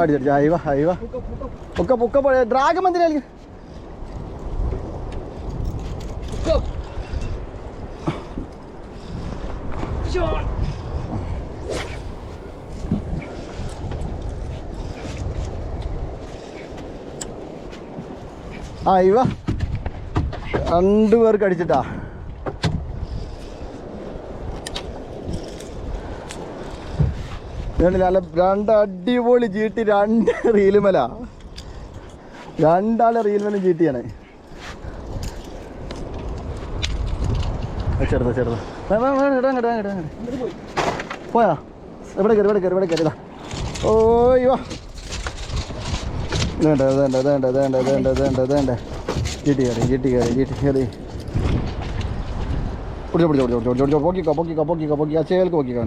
അടിച്ചടിച്ചു അയവ അയവ? ആ ഇവ രണ്ടു അടിച്ചിട്ടാ. നല്ല രണ്ട് അടിപൊളി ചീട്ടി രണ്ട് റീലുമല രണ്ടാളെ റീൽമല ചീട്ടിയാണ് ചെറുതാ ചെറുതാ. പോയാ? ഇവിടെ കയറി ഇവിടെ കയറി ഇവിടെ കയറി? ഓയ്യോ ഓയ് വാ. വേണ്ട വേണ്ട വേണ്ട വേണ്ട വേണ്ട വേണ്ട വേണ്ട ചീട്ടി കയറി ചീട്ടി കയറി ചീട്ടി കയറി. പിടിച്ചോ പിടിച്ചോ പിടിച്ചോ പിടിച്ചോ പൊക്കിക്കോ പൊക്കിക്കോ പൊക്കിക്കോ പൊക്കിക്കോ ചേൽക്ക് പൊക്കിക്കോ